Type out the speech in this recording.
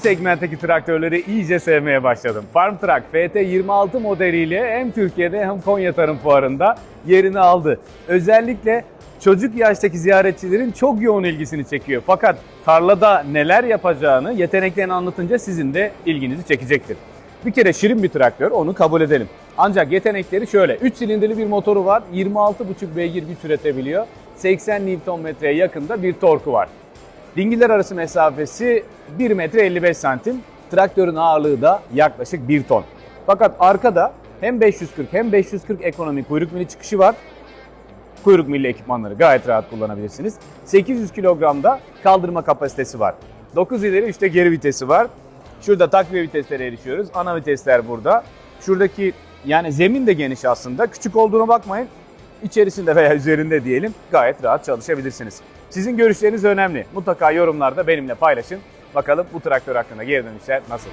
segmentteki traktörleri iyice sevmeye başladım. Farm Truck FT26 modeliyle hem Türkiye'de hem Konya Tarım Fuarı'nda yerini aldı. Özellikle çocuk yaştaki ziyaretçilerin çok yoğun ilgisini çekiyor. Fakat tarlada neler yapacağını yeteneklerini anlatınca sizin de ilginizi çekecektir. Bir kere şirin bir traktör onu kabul edelim. Ancak yetenekleri şöyle. 3 silindirli bir motoru var. 26,5 beygir güç üretebiliyor. 80 Nm'ye yakında bir torku var. Dingiller arası mesafesi 1 metre 55 santim. Traktörün ağırlığı da yaklaşık 1 ton. Fakat arkada hem 540 hem 540 ekonomik kuyruk mili çıkışı var. Kuyruk milli ekipmanları gayet rahat kullanabilirsiniz. 800 kilogramda kaldırma kapasitesi var. 9 ileri 3 de geri vitesi var. Şurada takviye viteslere erişiyoruz. Ana vitesler burada. Şuradaki yani zemin de geniş aslında. Küçük olduğuna bakmayın. İçerisinde veya üzerinde diyelim gayet rahat çalışabilirsiniz. Sizin görüşleriniz önemli. Mutlaka yorumlarda benimle paylaşın. Bakalım bu traktör hakkında geri dönüşler nasıl?